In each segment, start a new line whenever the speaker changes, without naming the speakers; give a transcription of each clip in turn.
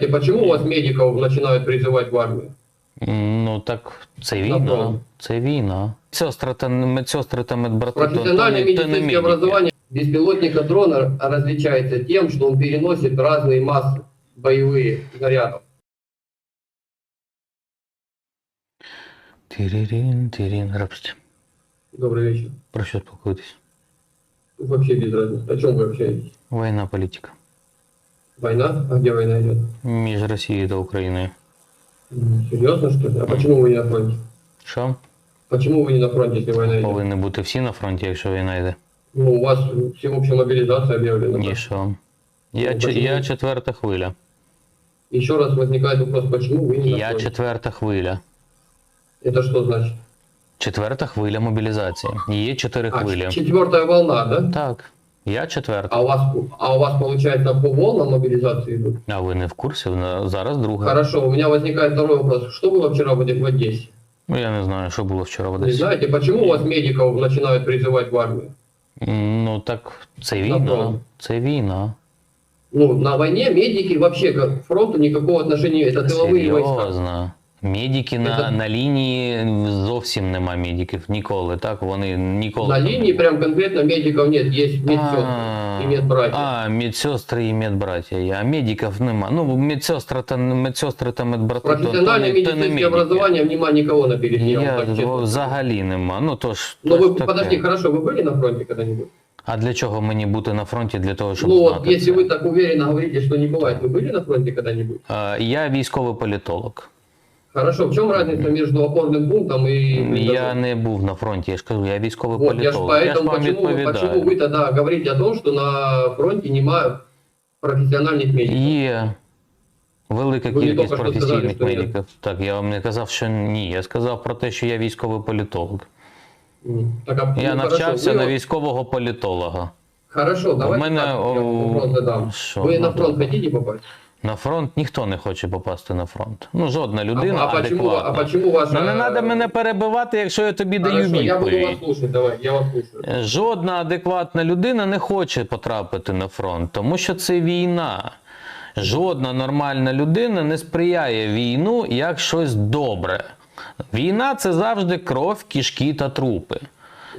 знаете, почему у вас медиков начинают призывать в армию?
М, Ну так це
На
війна.
фронт.
Це війна. Медсестри та медсестри та медбрати то, то,
Профессиональное
не, то не
медицинское
медики.
образование беспилотника дрона различается тем, что он переносит разные массы боевые зарядов.
Тирірін, тирін, рапсть.
Добрый вечер.
Про що спілкуєтесь?
Вообще без разницы. О чем вы общаетесь?
Війна, політика.
Война? А где война идет?
Між Росією та Україною.
М, Серьезно, что ли? А почему вы не на фронте?
Що?
Почему вы не на фронте, если война идет?
Повинні бути всі на фронті, якщо війна йде.
Ну, у вас всеобщая мобилизация объявлена.
Ні, що. Я,
Ну,
че-
почему?
я четверта хвиля.
Еще раз возникает вопрос, почему вы не на
Я
фронте?
четверта хвиля.
Это что значит?
Четверта хвиля мобілізації. Є чотири
А,
хвилі.
четвертая волна, да?
Так. Я четверта.
А у вас, а у вас получается по волнам мобилизации идут?
А ви не в курсі? На- Зараз друга.
Хорошо, у меня возникает второй вопрос. Что было вчера в в Одессе?
Ну я не знаю, що було вчора в
Не
Одесі.
знаете, почему у вас медиков начинают призывать в армию?
М, Ну так це
На
війна.
фронт.
Це війна.
Ну, на войне медики вообще к фронту никакого отношения, это тыловые войска.
Серйозно. Медики на,
Это-
на лінії зовсім нема медиків. Ніколи, так? Вони ніколи.
На
там-
линии прям конкретно медиков нет, есть медсестры
А,
и медбратья.
А, медсестри і медбраття є, а медиків нема. Ну, медсестри та, медсестри та медбрати, то, то,
Профессиональное
не, то не
медицинское
медики.
образование нема никого на передней, я вам
Я
так честно скажу.
взагалі нема. Ну, то ж,
Ну
то ж
вы,
таке.
подожди, хорошо, вы были на фронте когда-нибудь?
А для чого мені бути на фронті? Для того, щоб
Ну вот,
знати
если
це?
вы так уверенно говорите, что не бывает, вы были на фронте когда-нибудь?
А, Я військовий політолог.
Хорошо, в чем разница между опорным пунктом и...
Я
блиндажом?
не був на фронті, я ж кажу, я військовий
Вот, я ж
політолог. Я ж
поэтому,
вам
почему,
відповідаю.
почему вы тогда говорите о том, что на фронте нема профессиональных медиков?
Є велика
Ви
кількість
тільки що сказали,
професійних
що ні.
медиків. Так, я вам не казав, що ні. Я сказав про те, що я військовий політолог.
М, Так, а,
Я
ну,
навчався
хорошо,
на
вы-
військового політолога.
Хорошо, давайте
мене,
так, я вам
о,
вопрос задам.
що,
Вы
ну,
на фронт
так.
хотите попасть?
На фронт ніхто не хоче попасти на фронт. Ну, жодна людина
а, а почему, а почему ваша...
Ну не треба мене перебивати, якщо я тобі даю
Хорошо, я буду вас
відповідь.
слушать, давай, я вас слушаю.
Е, Жодна адекватна людина не хоче потрапити на фронт, тому що це війна. Жодна нормальна людина не сприяє війну як щось добре. Війна це завжди кров, кішки та трупи.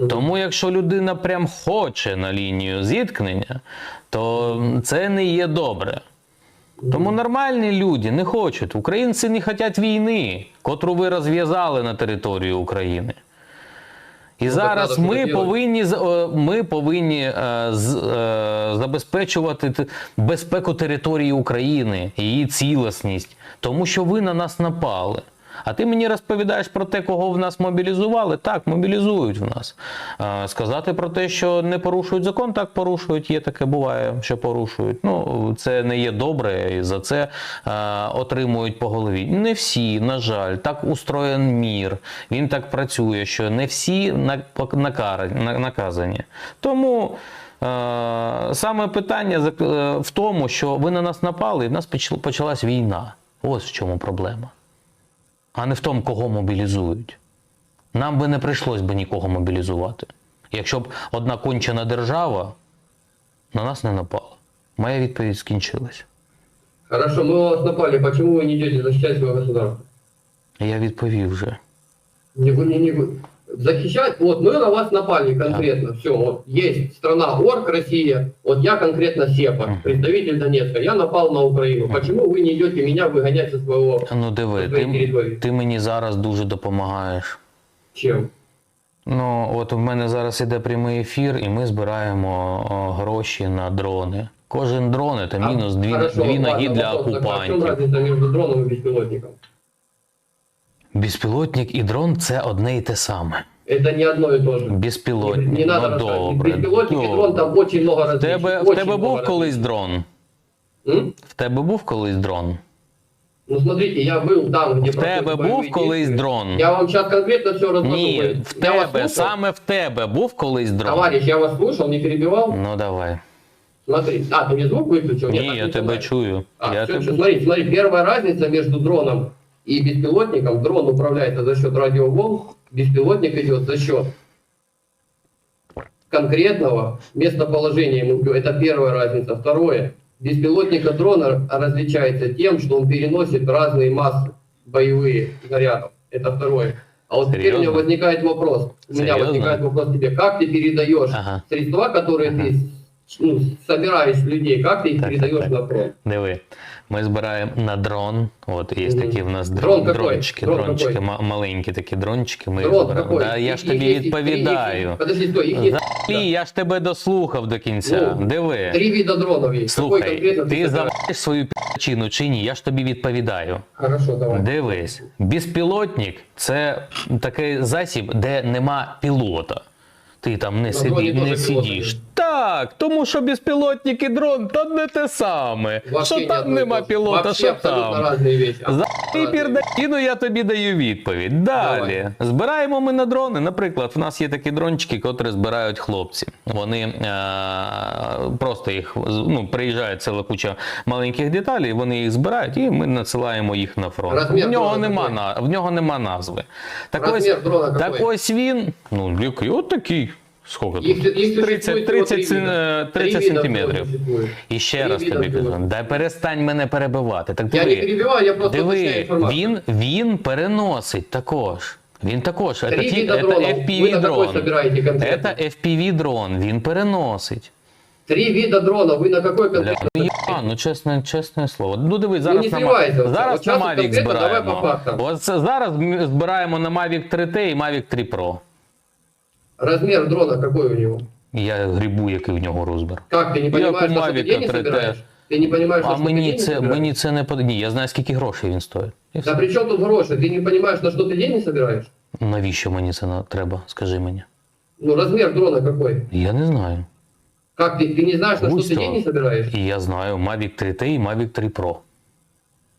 Тому якщо людина прям хоче на лінію зіткнення, то це не є добре. Тому нормальні люди не хочуть. Українці не хочуть війни, котру ви розв'язали на території України. І зараз ми повинні, е, ми повинні е, з- е, забезпечувати безпеку території України, її цілісність, тому що ви на нас напали. А ти мені розповідаєш про те, кого в нас мобілізували? Так, мобілізують в нас. Сказати про те, що не порушують закон, так порушують. Є таке буває, що порушують. Ну це не є добре, і за це отримують по голові. Не всі, на жаль, так устроєн мір. Він так працює, що не всі наказані. Тому. Саме питання е, в тому, що ви на нас напали, і в нас почалась війна. Ось в чому проблема а не в тому, кого мобілізують. Нам би не прийшлось би нікого мобілізувати. Якщо б одна кончена держава на нас не напала. Моя відповідь скінчилась.
Хорошо, мы вас напали, почему вы не идете защищать свое государство?
Я відповів вже.
Не, вы- не, не, вы- защищать, вот мы на вас напали конкретно, все, вот есть страна Орг, Россия, вот я конкретно Сепа,
Мгм.
представитель Донецка, я напал на Украину, почему вы не идете меня выгонять со своего,
Ну диви,
со своей
ти,
территории?
ти мені зараз дуже допомагаєш.
Чем?
Ну, от в мене зараз іде прямий ефір, і ми збираємо о, гроші на дрони. Кожен дрон це
А,
мінус дві,
хорошо,
дві ноги
ладно,
для
вопрос такой, а в чем
окупантів.
разница между дроном и беспилотником?
Безпілотник і дрон це одне і те саме.
Это не одно и то же.
Безпілотник.
Не надо
ну
рассказывать.
добре.
Беспилотник и
Ну,
дрон, там очень много
В
различий.
тебе, в
очень
тебе
много
був колись
различий.
дрон?
М?
В тебе був колись дрон?
Ну смотрите, я был там, где
В тебе
проходят
був
боевые
колись
действия.
дрон?
Я вам сейчас конкретно все разложу.
Ні,
Вы-
в
я вас
тебе,
слушал?
саме в тебе був колись дрон?
Товарищ, я вас слушал, не перебивал?
Ну давай.
Смотри, а, ты мне звук выключил?
Ні,
так
я
не
тебе
знаю.
чую.
А,
я
всё,
тебе...
всё, смотри, смотри, первая разница между дроном и беспилотником. Дрон управляется за счет радиоволн, беспилотник идет за счет конкретного местоположения. ему. Это первая разница. Второе. Беспилотник дрона различается тем, что он переносит разные массы боевые зарядов. Это второе. А вот теперь у меня
Серьезно?
возникает вопрос. У меня
Серьезно?
возникает вопрос тебе. Как ты передаешь
Ага.
средства, которые
Ага.
ты ну, собираешь людей, как ты их
Так, так,
передаешь
так.
на фронт?
Диви, ми збираємо на дрон. От є
Мгм.
такі в нас
Дрон
дрон, дрончики,
Дрон
дрончики, ма- маленькі такі дрончики. Ми
Дрон
збираємо.
какой?
Да, я ж тобі відповідаю.
Подожди, стой,
я ж тебе дослухав до кінця.
Ну,
Диви.
три вида дронов есть.
Слухай, ти
собираешь?
свою причину чи ні? Я ж тобі відповідаю.
Хорошо, давай.
Дивись, безпілотник це такий засіб, де нема пілота. Ти там не, сиді, не
теж пілота.
Так, тому що безпілотник і дрон то не те саме.
Вообще
що там
одно
нема пілота,
Вообще
що
абсолютно
там.
разные вещи.
За
Разные
пірдакіну я тобі даю відповідь. Далі.
Давай.
Збираємо ми на дрони. Наприклад, в нас є такі дрончики, котрі збирають хлопці. Вони е- просто їх ну, приїжджає ціла куча маленьких деталей, вони їх збирають і ми надсилаємо їх на фронт.
Розмір
в, нього
дрона
нема,
какой?
на, в нього нема назви. Так ось,
Розмір дрона
так
какой?
ось він, ну, який, от такий. Скільки
Их,
тут?
их
30,
существует
30,
всего три
син-
вида.
е,
Три
30 сантиметрів. І ще раз тобі
дрона.
кажу, дай перестань мене перебивати. Так
Я
диви.
не перебиваю, я просто
Диви, він, він переносить також. Він також.
Вы
FPV дрон. Це FPV дрон, він переносить.
Три вида дронов. Вы на какой конкретно?
ну, я, ну чесне, чесне слово. Ну диви,
не
зараз, на,
зривайся,
Ма- зараз
От
на Mavic
конкретно давай
збираємо.
по.
От зараз збираємо на Mavic 3T і Mavic 3 Pro.
Размер дрона какой у него?
Я грибу, який в нього розмір.
Как, ты не
Я
понимаешь,
по
на что ты
Mavic
деньги
3T.
собираешь? Ты не понимаешь, на
А
что ты
мені
деньги
це,
собираешь?
мені це не подобається. Ні, я знаю, скільки грошей він стоїть. І все.
Да при чем тут гроши? Ты не понимаешь, на что ты деньги собираешь?
Навіщо мені це на- треба? Скажи мені.
Ну, размер дрона какой?
Я не знаю.
Как ты, ты не знаешь, на что
Густо.
ты деньги собираешь?
І я знаю Mavic 3T і Mavic 3 Pro.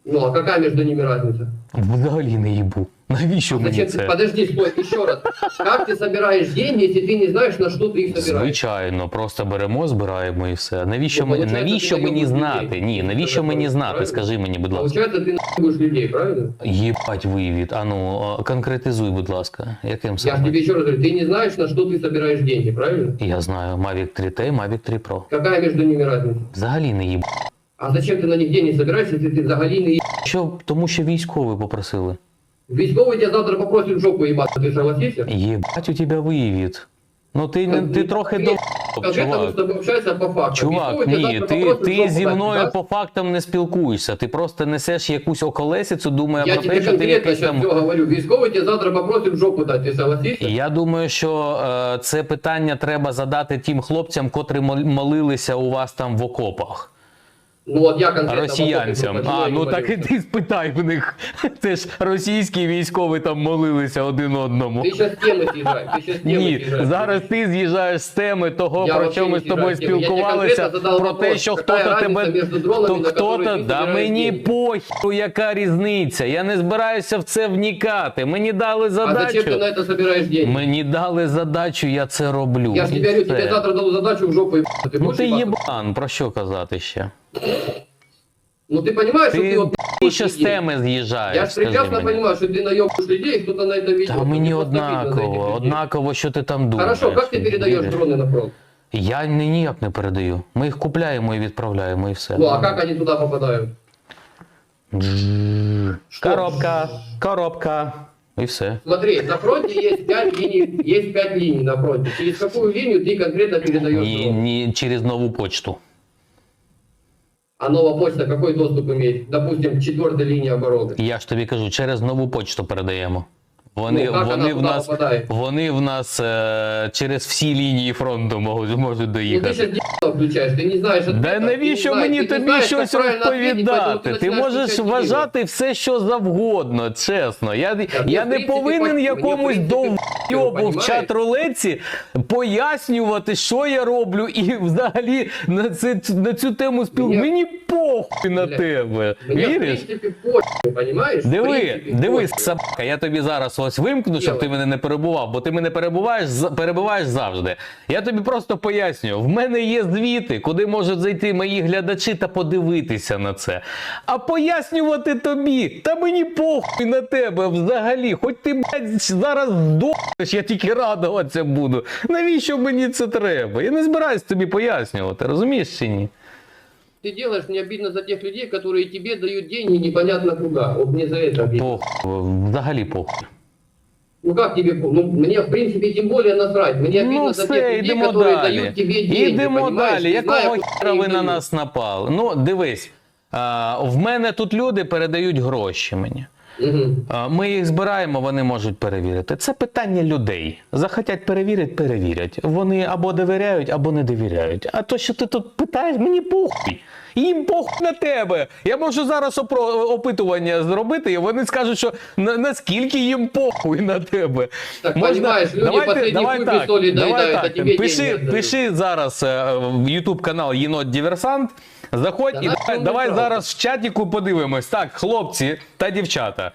Ну, а какая между ними разница?
Взагалі не їбу. Навіщо мені
Зачем ты,
це?
подожди, стой, еще раз. Как ты собираешь деньги, если ты не знаешь, на что ты их собираешь?
Звичайно, просто беремо, збираємо і все. Навіщо,
Ну,
мені,
получається,
навіщо
ти
мені
даєш
знати?
людей.
Ні,
Це
навіщо
таке,
мені знати?
правильно?
Скажи мені, будь ласка.
Получается, ты нахуешь людей, правильно?
Єбать вивід. А ну, а, конкретизуй, будь ласка. Яким
Я же
саме?
тебе еще раз говорю, ты не знаешь, на что ты собираешь деньги, правильно?
Я знаю Mavic 3T і Mavic 3 Pro.
Какая между ними разница?
Взагалі не їбу.
А зачем ты на них деньги собираешь, если ты взагалі не
Що, тому що військові попросили.
Військовый тебя завтра попросит в жопу ебаться, ты согласишься?
Єбать у тебе вивід. Ну ти, не- ти трохи до...
Конкретно мы с
чувак.
тобой общаемся по факту.
Чувак,
Військовий тебе
ні,
завтра
ти,
попросить в
ти
жопу
зі
дати,
мною
да?
по фактам не спілкуєшся. Ти просто несеш якусь околесицю, думає
Я
про
тебе
те, що ти
конкретно
якийсь
сейчас
там.
все говорю. Військовий тебе завтра попросит в жопу дать, ты согласишься?
Я думаю, що е, це питання треба задати тим хлопцям, котрі мол- молилися у вас там в окопах.
Ну вот я конкретно...
Росіянцям.
вопрос,
А,
почему
ну
я не
так і
молюсь.
ти спитай в них. Це ж російські військові там молилися один одному.
Ты сейчас с темы съезжай, ты сейчас с темы
Ні,
съезжай.
зараз ти з'їжджаєш з теми того,
Я
про
вообще
що ми
не
з тобою
з'їжджаю з теми. Я тебе
спілкувалися,
конкретно задав
про
вопрос,
те, що
яка
хто-то
разниця
тебе.
між дронами,
То
на
хто-то,
которые ти
да
збираєш
мені
деньги?
похеру, яка різниця. Я не збираюся в це вникати. Мені дали
А зачем ты
задачу.
на это собираешь деньги?
Мені дали задачу, я це роблю.
Я же
І
тебе говорю,
все.
тебе завтра дадут задачу в жопу ебаться. Ты
Ну
будешь
ти
ебаться?
єбан, про що казати ще?
Ну ты понимаешь, что
Ти,
ты вот
ти ще з
людей?
теми з'їжджаєш,
Я же
скажи
прекрасно
мені.
понимаю, что ты наебываешь людей, и кто-то на это ведет.
Та мені
Мне просто обидно за этих
однаково,
людей.
однаково, що ти там думаєш.
Хорошо, как ты передаешь
Віриш?
дроны на фронт?
Я ні- ніяк не передаю. Ми їх купляємо і відправляємо, і все.
Ну а как они туда попадают?
Джжж.
Що?
Коробка, коробка. І все.
Смотри, на фронте есть пять линий, есть пять линий на фронте. Через какую линию ты конкретно передаешь
Ні,
дрон?
ні, через нову почту.
А нова почта какой доступ имеет? Допустим, четвертая линия обороны.
Я ж тобі кажу, через нову почту передаємо. Вони,
Ну, як вона
вони, в
туди
нас,
попадає?
вони в нас е, через всі лінії фронту можуть, можуть
Ну ты
доїхати.
сейчас дело включаешь, ты не знаешь ответа,
Да
ты не
навіщо
знаешь,
мені
ты не
тобі
знаешь,
щось
как правильно ответить, поэтому
розповідати? Ти
начинаешь
можеш
включать видео.
вважати все, що завгодно, чесно. Я,
мені,
я
в
не
принципі,
повинен
по- мені, в
якомусь
принципі,
довбойобу в
понімаєш?
чат рулетці пояснювати, що я роблю, і взагалі на, це, на цю тему спіл.
Мені-
Мені похуй на
Бля,
тебе.
Мне, в
Віриш?
принципе, похуй, понимаешь? В
Диви,
принципе,
дивись,
похуй.
собака, я тобі зараз ось вимкну, щоб
Ділай.
ти мене не перебував, бо ти мене перебуваєш, з- перебуваєш завжди. Я тобі просто пояснюю: в мене є звіти, куди можуть зайти мої глядачі та подивитися на це. А пояснювати тобі, та мені похуй на тебе взагалі. Хоч ти, блядь, зараз здохнеш, я тільки радуватися буду. Навіщо мені це треба? Я не збираюсь тобі пояснювати, розумієш чи ні?
ты делаешь, мне обидно за тех людей, которые тебе дают деньги непонятно куда. Вот мне за это обидно.
Похуй, взагалі похуй.
Ну как тебе, ну мне в принципе тем более насрать. Мне обидно
Ну
за тех людей,
йдемо
которые
далі.
дают тебе деньги.
Йдемо далі. Якого хера ви на нас напали? Ну, дивись, а, в мене тут люди передають гроші мені. А, Ми їх збираємо, вони можуть перевірити. Це питання людей. Захотять перевірити, перевірять. Вони або довіряють, або не довіряють. А то, що ти тут питаєш, мені похуй. Їм похуй на тебе. Я можу зараз опро- опитування зробити, і вони скажуть, що на- наскільки їм похуй на тебе.
Так, понимаешь, люди без соли доедают, а тебе
Пиши, пиши зараз е, в YouTube канал Єнот Диверсант. Заходь і давай, давай зараз в чатіку подивимось. Так, хлопці та дівчата.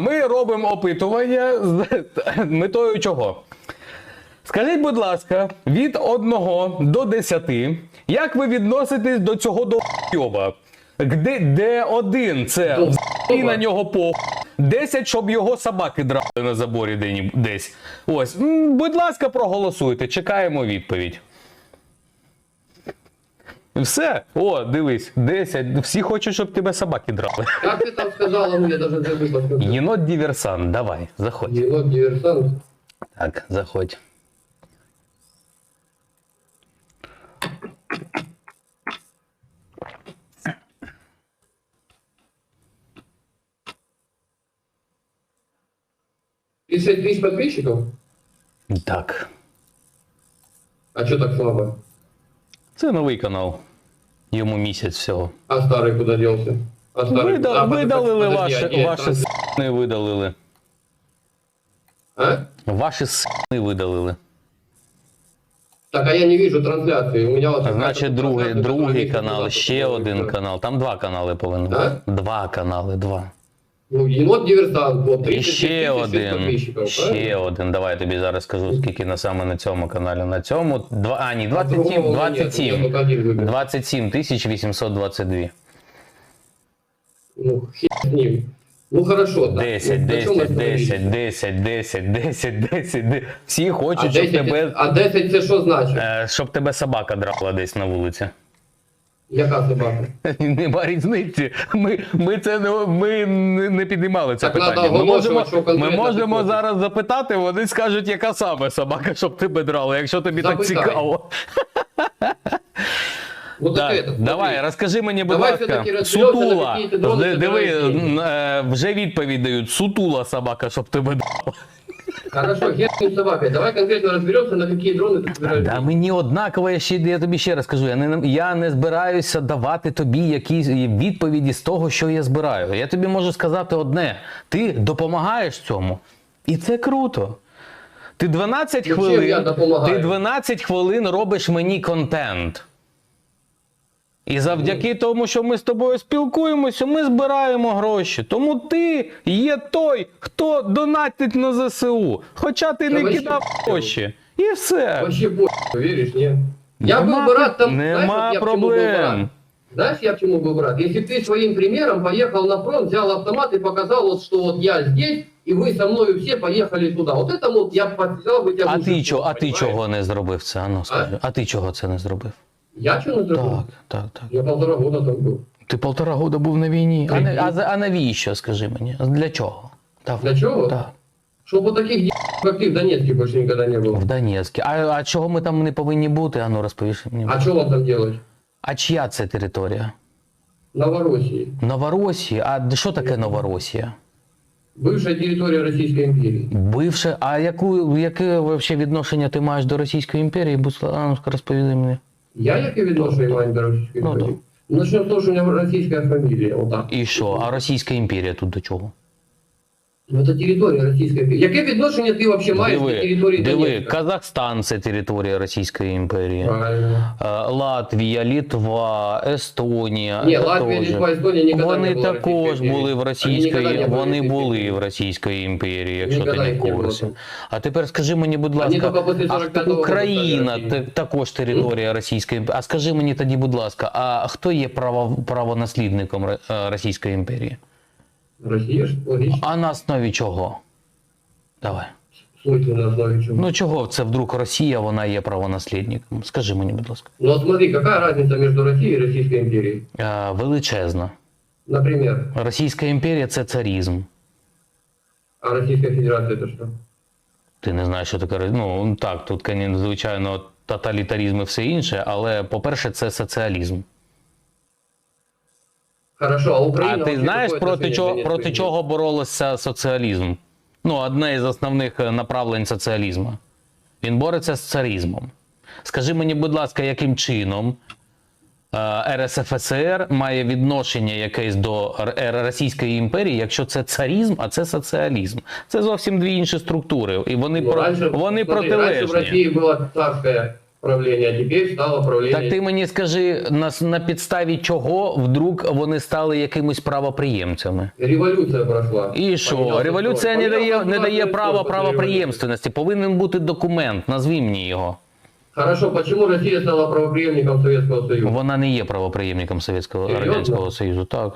Ми робимо опитування з метою чого? Скажіть, будь ласка, від 1 до 10, як ви відноситесь до цього довйоба? Де, де один це взагалі на нього по 10, щоб його собаки драли на заборі де- десь. Ось, М, будь ласка, проголосуйте, чекаємо відповідь. Все, о, дивись, 10. Всі хочуть, щоб тебе собаки драли.
Как ты там сказала, ну я даже забыл подсказать.
Єнот диверсант, давай, заходь.
Енот диверсант.
Так, заходь.
Тридцать тысяч подписчиков?
Так.
А что так слабо?
Це новий канал. Йому місяць всього.
А старый куда делся? А старый...
Вида-
А, под-
видалили
подожди,
ваші,
а где
ваші
транс-
сини видалили.
А?
Ваші сини видалили.
Так, а я не вижу трансляции. У меня вот...
Значить, другий, другий канал, ще один канал. Там два канали повинні бути. Два канали, два.
Ну, енот диверсант. Вот,
І ще
тысяч
один.
подписчиков,
Ще
правильно?
один. Давай я тобі зараз скажу, скільки на саме на цьому каналі. На цьому. Два, а, ні,
А
27,
другого нет,
27.
я только один выбрал.
27 тисяч 822.
Ну, хер с ним. Ну, хорошо. так.
10,
Ну, на чому
10, 10, 10, 10, 10, 10, 10. Всі хочуть, щоб
10,
тебе,
а 10 це що значить?
е, щоб тебе собака драла десь на вулиці.
Яка собака?
Нема різниці. Ми, ми це не, ми не не піднімали це
Так надо
питання. Ми
оголошувати,
можемо,
що
ми можемо зараз запитати, вони скажуть, яка саме собака, щоб тебе драла, якщо тобі так
Запитай.
цікаво.
Ну, так,
Так,
это, смотри.
давай, розкажи мені, будь
Давай
ласка,
все-таки розберемося,
сутула.
на які ти дрони
Ди- Диви,
збираєш деньги.
е, вже відповідь дають. Сутула собака, щоб тебе драла.
Хорошо, хер с ним собакой. Давай конкретно разберемся, на какие дроны ты собираешь.
Да мені однаково, я, ще, я тобі ще раз кажу, я не, я не збираюся давати тобі якісь відповіді з того, що я збираю. Я тобі можу сказати одне: ти допомагаєш цьому, і це круто. Ти 12
Ну, чим
хвилин,
я допомагаю?
ти 12 хвилин робиш мені контент. І завдяки
Ну.
тому, що ми з тобою спілкуємося, ми збираємо гроші. Тому ти є той, хто донатить на ЗСУ. Хоча ти
Та
не
вообще
кидав
похуй.
гроші. І все.
Вообще по веришь, нет? Я
Нема
был бы рад там,
нема
знаешь, вот я к чему был бы рад?
проблем.
Знаешь, я к чему был бы рад? Если бы ты своим примером поехал на фронт, взял автомат и показал, вот, что вот я здесь, и вы со мною все поехали туда. Вот это вот я подписал бы тебя
А
в
ти,
мужиков,
чо, а ти
понимаешь?
чого не зробив це? Ану, скажи. А ти чого це не зробив?
Я что не зробив?
Так, так, так.
Я полтора года там был.
Ти полтора года був на війні. А,
Три
не- а,
дні.
за- а навіщо, скажи мені? Для чого? Давай.
Для чего?
Так.
Чтобы таких д***, как ты в Донецке больше никогда не было.
В Донецьку. А, а чого ми там не повинні бути? Ану, розповіш мені.
А что вам там делать?
А чия це територія?
Новороссии.
Новоросія? А що таке Новоросія?
Бывшая территория Российской империи.
Бивше, а яку, яке вообще відношення ти маєш до Російської імперії? Будь ласка, а ну, розповіди мені.
Я яке відношення маю до Російської
Ну,
империи? Начнем с того, що у мене російська фамілія, отак.
І що? А Російська імперія тут до чого?
Ну, это територія Російської. Яке відношення ти взагалі маєш до території
диви,
Донецька?
Казахстан це територія Російської імперії.
Правильно.
Е, Латвія, Літва, Естонія.
Ні, Латвія. Літва, Естонія ніколи
Вони
не була
також були в. Російській,
Вони були
в. Російській імперії, якщо ти не в курсі. А тепер скажи мені, будь ласка, а
45-го
Україна також територія Російської імперії. А скажи мені тоді, будь ласка, а хто є право, правонаслідником е, Російської імперії?
Росія ж логічно.
А на основі чого? Давай.
Смысле на основе чего?
Ну чого це вдруг Росія, вона є правонаслідником? Скажи мені, будь ласка.
Ну вот смотри, какая разница между Россией и Российской империей?
Е, величезна.
Например,
Російська імперія це царізм.
а Российская Федерация это что?
Ти не знаєш, що таке. Ну так, тут, звичайно, тоталітарізм і все інше, але, по-перше, це соціалізм.
Хорошо, а Украина...
А ти знаєш проти чого, проти чого боролося соціалізм? Ну, одне із основних е, направлень соціалізму. Він бореться з царізмом. Скажи мені, будь ласка, яким чином е, РСФСР має відношення якесь до Р- Російської імперії, якщо це царізм, а це соціалізм. Це зовсім дві інші структури, і вони,
Ну,
про,
раньше,
вони
смотри, раньше в
протилежні.
России было правление, а теперь стало правление...
Так ти мені скажи, на, на підставі чого вдруг вони стали якимись правоприємцями?
Революция прошла.
І що? Революція не дає, не дає права правоприємственності. Повинен бути документ. Назви мені його.
Хорошо, почему Россия стала правоприемником Советского Союза?
Вона не є правоприємником Совєтського
Серйозно?
Радянського Союзу. Так,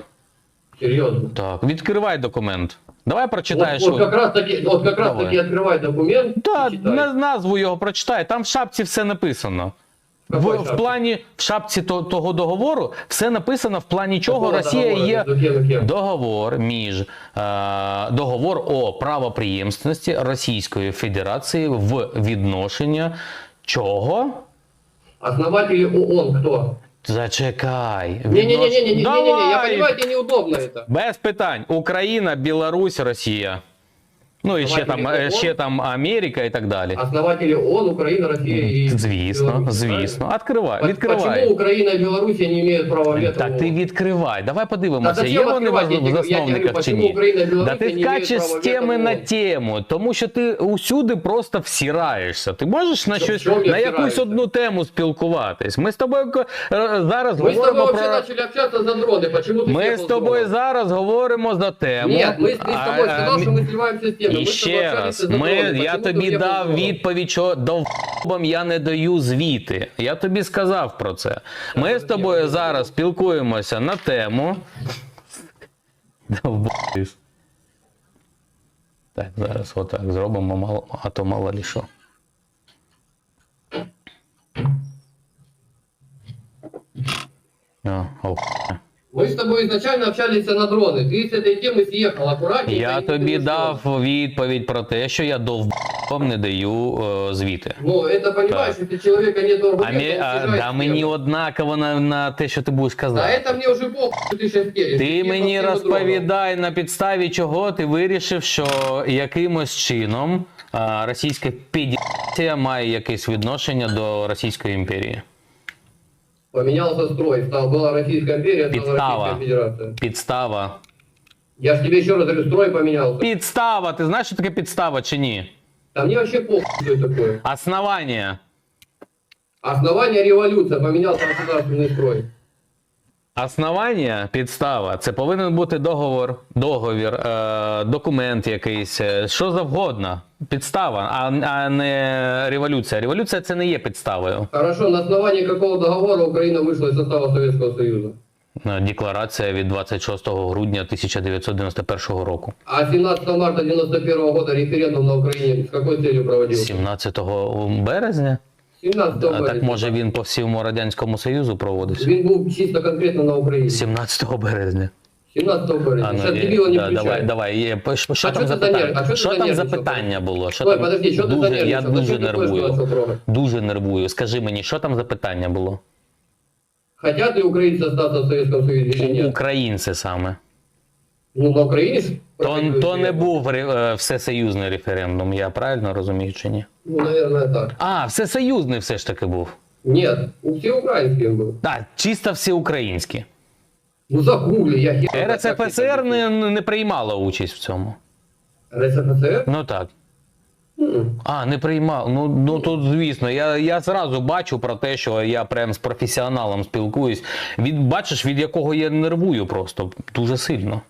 Серьезно.
так. Відкривай документ. Давай прочитаєш.
вот как раз таки, вот как раз
Давай.
таки открывай документ. Читай.
на, назву його прочитай. Там в шапці все написано. В,
Какой
в
шапці?
плані в шапці то- того договору все написано в плані чого
Какого
Росія
договора
є договор між е, договор о правоприємственності Російської Федерації в відношення чого?
Основатели ООН кто?
Зачекай.
Не-не-не-не-не-не-не, я
Давай!
понимаю, тебе неудобно это.
Без питань. Україна, Білорусь, Росія. Ну і ще там, е, ще там Америка і так далі.
Основатели ООН, Украина, Россия и
Звісно,
Беларусь,
звісно. Відкривай,
правильно?
відкривай.
Почему Украина и Белоруссия не имеют права вето?
Так ти відкривай. Давай
Та
подивимося,
зачем
є вони
відкривати?
в
Я тебе- я тебе
засновниках
говорю,
чи
почему
ні.
Україна і Білорусь
Да ти
не мають
скачеш з
права
теми
вето
на
в
тему, тому що ти усюди просто всираєшся. Ти можеш на
Що-
щось
що я
на якусь
всираюся?
одну тему спілкуватись. Ми з тобою ко- е, зараз
Мы с тобой
говоримо
вообще
про.
начали общаться за дроны. Почему ты
Ми
съехал
з
с
тобою
дрона?
зараз говоримо за тему.
Нет, мы, ты с
А,
тобой
а,
сказал,
мі-
что мы сливаемся с темы.
І
Мы с тобой
ще
общались
раз,
за
ми,
дроны.
я
Почему ты
тобі
уехал с
дав
дроном?
відповідь, що довбом я не даю звіти. Я тобі сказав про це. Ми з тобою зараз спілкуємося на тему. Довбоюсь. Так, зараз отак зробимо, мало, а то мало лі що. О, о,
Мы с тобой изначально общались на дроны. Ты с этой темы съехал аккуратненько.
Я
и ты
тобі
ушел.
дав відповідь про те, що я довбом не даю е, звіти.
Ну, это понимаешь, если человека нет аргументов,
А, мі,
он
а,
съезжает
да
с
мені
темы.
однаково на, на те, що ти будеш
А
казати.
это мне уже похуй, что ты сейчас телишь.
Ти
Съехал
мені
с темы дронов.
розповідай на підставі чого ти вирішив, що якимось чином а, Російська Федерація має якесь відношення до Російської імперії.
Поменялся строй, стал, была Российская империя, стала
Підстава.
Российская Федерация.
Підстава.
Я же тебе еще раз говорю, строй поменялся.
Підстава! Ти знаєш, що таке підстава чи ні?
А мне вообще похуй, что это такое.
Основання.
Основание революция, поменялся государственный строй.
Основання, підстава, це повинен бути договор, договір, е, документ якийсь, е, що завгодно. Підстава, а, а не революція. Революція це не є підставою.
Хорошо, на основании какого договора Украина вышла из состава Советского Союза?
Е, Декларація від 26 грудня 1991 року.
А 17 марта 91 года референдум на Украине с какой целью проводился?
17 березня?
17
А так може він по всьому Радянському Союзу проводився?
Він був чисто конкретно на Україні.
17 березня.
17 березня.
А, ну,
Сейчас
ні,
не
да, давай, давай. Є, Що, що там
що
за питання?
а що
Що там
занервничав?
за питання було? Що там...
подожди, що ти
дуже, я дуже
ти
нервую. Дуже нервую. Скажи мені, що там за питання було?
Хотят ли украинцы остаться в Союзе или нет?
Українці саме.
Ну, на Україні
То, то не був ре- е, всесоюзний референдум, я правильно розумію чи ні?
Ну, наверное, так.
А, всесоюзний все ж таки був.
Нет, у всеукраинский он был.
Так, чисто всеукраїнський.
Ну, загугли, я хер.
РСФСР не, не приймала участь в цьому.
РСФСР?
Ну так.
М.
А, не приймав. Ну, ну тут, звісно, я, я зразу бачу про те, що я прям з професіоналом спілкуюсь. Від, бачиш, від якого я нервую просто дуже сильно.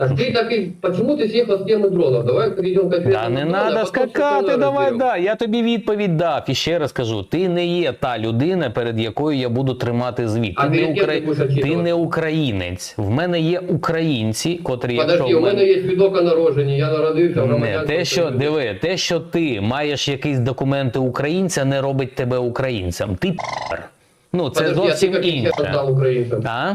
Так ты так и... Почему ты съехал с темы дронов? Давай перейдем конкретно
Да
на
не
дроны, а
треба
потом всё
скакати,
остальное
давай,
разберем.
да. Я тобі відповідь дав. І ще раз кажу: ти не є та людина, перед якою я буду тримати звіт.
А
Ти не,
перед ким ти будеш
ти
отчитувати?
не українець. В мене є українці, котрі
Подожди,
якщо
у
в
мене є свідок о народженні, я народився в
Не,
громадянському
те, що
Союзі.
диви, те, що ти маєш якісь документи українця, не робить тебе українцем. Ти пер. Ну, це
Подожди,
зовсім
а ти яким хером
інше.
став українцем?
А?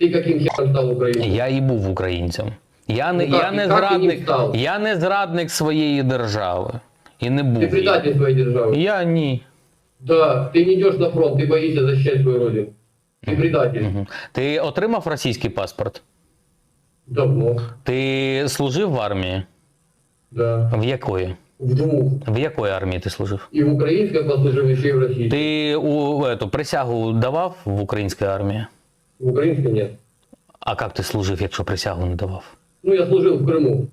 Ти яким хером став українцем?
Я і був українцем. Я не,
Ну так,
я
і
не
як ти ним
зрадник,
став?
я не зрадник своєї держави. І не був.
Ти
їм.
предатель своей державы.
Я ні.
Да, ты не идешь на фронт, ты боишься защищать свою родину. Ты предатель.
Мгм. Ти отримав російський паспорт?
Давно.
Ти служив в армії?
Да.
В якої?
В двух.
В якої армії ти служив?
И в украинской послужил, еще и в российской.
Ти у ету, присягу давав в українській армії?
В украинской нет.
А як ти служив, якщо присягу не давав?
Ну, я служил в Крыму.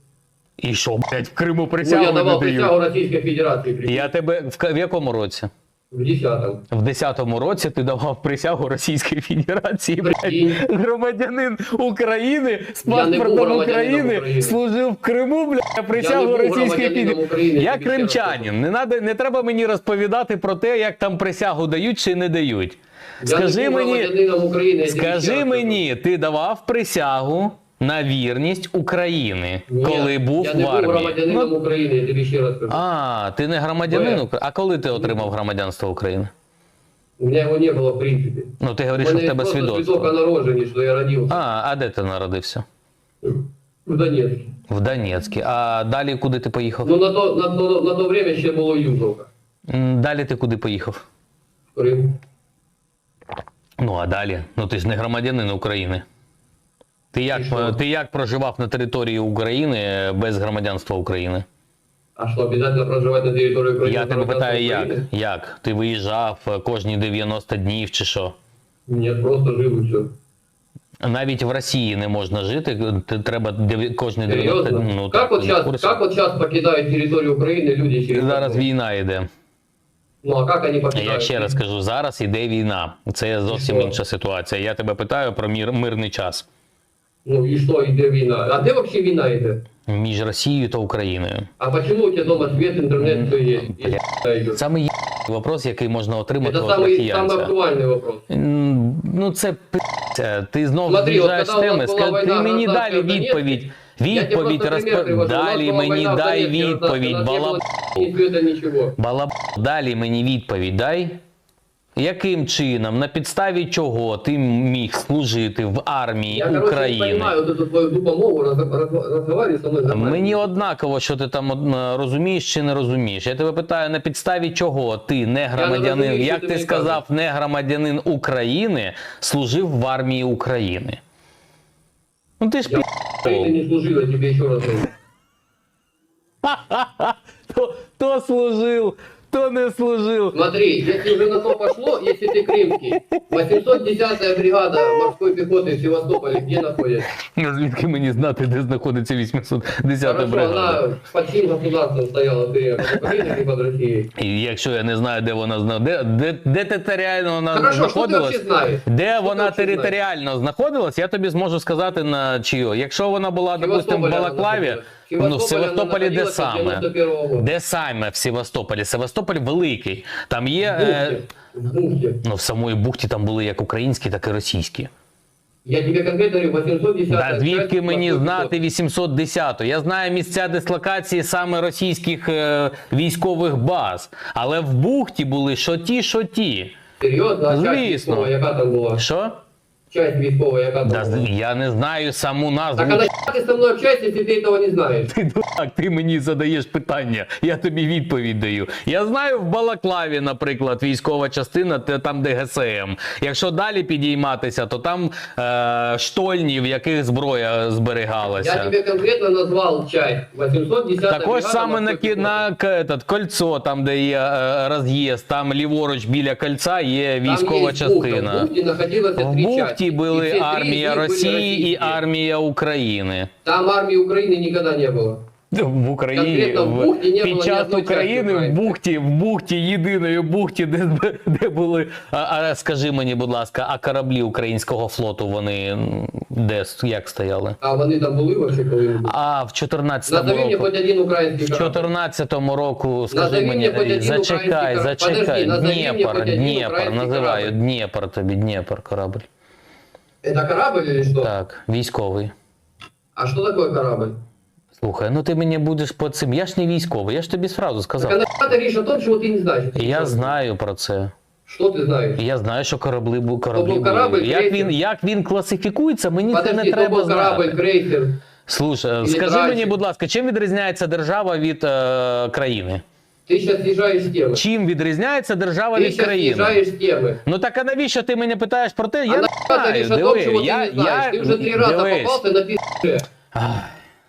І що, блядь, в Криму
Ну,
я
я
не
давал
дають?
присягу Российской Федерации. прикинь.
Я тебе в, в якому році?
В десятом.
В 10-му році ти давав присягу Російської Федерації, блядь, громадянин України з паспортом України,
України.
служив в Криму, блядь, присягу Російської Федерації. Я кримчанин. Не, надо, не треба мені розповідати про те, як там присягу дають чи не дають.
Я
Скажи мені,
України.
скажи мені, ти давав присягу на вірність України.
Ні,
коли був
я
в
не був
армії?
громадянином
Ну,
України, я тобі ще раз кажу.
а, ти не громадянин
Бо-
України? А коли ти отримав громадянство України?
У меня его не было в принципе.
Ну, ти говориш, що в тебе
просто
свідоцтво.
свідок о народженні, що я родився
А, а де ти народився?
в Донецьку.
В Донецьку. А далі куди ти поїхав?
Ну на то, на, на, на то время ще було Южовка.
М, Далі ти куди поїхав?
В Крим.
Ну а далі? Ну ти ж не громадянин України. Ти як, ти як проживав на території України е, без громадянства України?
А що, обов'язково проживати на території України?
Я тебе питаю, як? Як? Ти виїжджав е, кожні 90 днів чи що?
Ні, просто жив і все.
Навіть в Росії не можна жити, треба дев- кожні 90
Серйозно?
днів. Ну, курсі.
как вот сейчас покидають територію України люди через
Зараз війна йде.
Ну а как они покидають?
Я ще раз кажу, зараз іде війна. Це зовсім інша ситуація. Я тебе питаю про мір, мирний час
Ну і що, іде війна? А де вообще війна йде?
між Росією та Україною.
А почему у тебя дома свет, интернет, все есть?
Бля.
Есть война идет?
Саме є вопрос, який можна отримати
Это
від
самый, самый
росіянця.
актуальный вопрос.
М, Ну це пи***ця. Ти знов
Смотри,
з'їжджаєш
от
з
коли у
теми.
нас була
Ска- Ти
війна
мені
гражданська
далі
в Донецьку,
відповідь.
Я тебе
Відповідь
просто пример
розп...
привожу. У нас
Далі
была
мені
война в
дай
Донецке,
відповідь.
у нас не
Балаб...
было ни света, ничего.
Балаб... Далі мені відповідь дай. яким чином, на підставі чого ти міг служити в армії
Я, не
України?
понимаю вот твою разговаривай со мной нормально.
Мені однаково, що ти там розумієш чи не розумієш. Я тебе питаю, на підставі чого ти не громадянин,
розумію,
як
ти
сказав, не громадянин України, служив в армії України. Ну ти ж
Я
пі...
Не служил, я тебе еще раз говорю.
то, то служив, то не служив.
Смотри, если уже на то пошло, если ты крымский, 810-я бригада морской пехоты в Севастополе где находится?
Ну, Звідки мені знати, де знаходиться 810
Хорошо,
бригада?
она под чьим государством стояла? Ты под Украиной или под Россией?
І якщо я не знаю, де вона зна... де, де, де територіально вона
Хорошо, что ты
знаходилась,
вообще знаешь?
де
Що ти
вона
вообще
територіально знаходилась, я тобі зможу сказати на чию. Якщо вона була, допустимо, в
Севастополе она
Балаклаві,
находилась.
ну в Севастополі де саме? Де саме в Севастополі? Севастополь великий. Там є.
В
Е...
бухте.
Ну, в самої бухті там були як українські, так і російські.
Я тебе конкретно говорю, 810
Да, звідки мені знати 810-ту? Я знаю місця дислокації саме російських е, військових баз. Але в бухті були що ті, що ті.
А
Звісно.
яка там була?
Що?
Часть військова, яка там
Да,
була?
я не знаю саму назву.
Так а на ты со мной общаешься, если ты этого не знаешь?
Ти дурак, ти мені задаєш питання, я тобі відповідь даю. Я знаю в Балаклаві, наприклад, військова частина, те- там де ГСМ. Якщо далі підійматися, то там е, штольні, в яких зброя
Я
зберігалася.
тебе конкретно назвал часть. 810
Також
бригада
саме на,
морской
кі- на к- этот, кольцо, там де є е, роз'їзд, там ліворуч біля кольця є
Там
військова
есть бухта. В
частина.
бухте находилось
В
три
бухті
части. И
були
все три из
армія
них были
Росії і
российские.
армія України.
Там армии Украины никогда не было.
В Україні
Конкретно в
в-
бухті не
під
було ні
час
одної
України в
частини
бухті, в бухті, єдиної бухті, де, де були. А, а скажи мені, будь ласка, а кораблі українського флоту вони м, де як стояли?
А вони там були вообще коли-нибудь?
А в 14
Назови мені
року.
хоч один український
В
корабль.
14-му року, скажи
Назови
мені,
мені хоч один
зачекай,
український корабль.
зачекай,
Подожди, назови мені
Дніпр,
хоч один
Дніпр,
український
називаю,
корабль.
Дніпр тобі, Дніпр корабль.
Это корабль или что?
Так, військовий.
А что такое корабль?
Слухай, ну ти мені будеш по цим. Я ж не військовий, я ж тобі сразу
Так
сказав.
а нахуя ты говоришь о том, чего ты не знаешь?
Я знаю про це.
Что ты знаєш?
Я знаю, що корабли бу- кораблі
був корабль,
були. Як
крейсер?
він, як він класифікується, мені це
Подожди,
не
то
треба
был корабль,
знати.
крейсер.
Слушай,
Или
скажи
тральщик.
мені, будь ласка, чим відрізняється держава від е, країни?
Ты сейчас съезжаешь с темы.
Чим відрізняється держава
Ты
від
сейчас
країни?
съезжаешь с темы.
Ну так а навіщо ти мене питаєш про те?
А
Я
нахуя
не
ты
знаю.
говоришь о том,
Диви,
чего
я,
ты не знаешь?
я,
Ты уже три раза
дивись.
попался на пи***е.
Ах,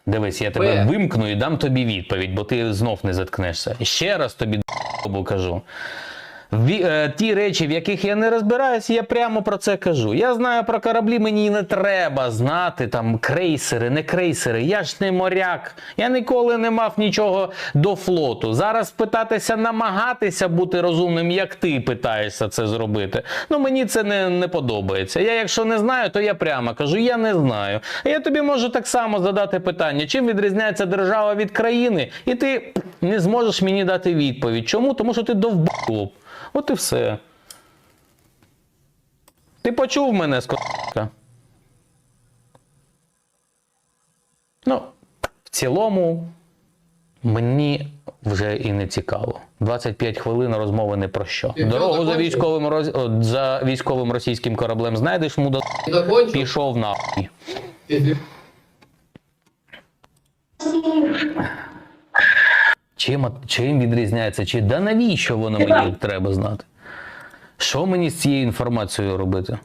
Дивись, я тебе
Б.
вимкну і дам тобі відповідь, бо ти знов не заткнешся. Ще раз тобі д***бу кажу. Е, ті речі, в яких я не розбираюсь, я прямо про це кажу. Я знаю про кораблі, мені не треба знати там крейсери, не крейсери. Я ж не моряк. Я ніколи не мав нічого до флоту. Зараз питатися, намагатися бути розумним, як ти питаєшся це зробити. Ну мені це не, не подобається. Я, якщо не знаю, то я прямо кажу, я не знаю. А я тобі можу так само задати питання, чим відрізняється держава від країни, і ти не зможеш мені дати відповідь. Чому? Тому що ти довбоb. От і все. Ти почув мене, скотка? Ну, в цілому, мені вже і не цікаво. 25 хвилин розмови не про що. Дорогу за військовим, роз- за військовим російським кораблем знайдеш,
Ты
пішов нахуй. Чим, чим відрізняється? Чи да навіщо воно мені треба знати? Що мені з цією інформацією робити?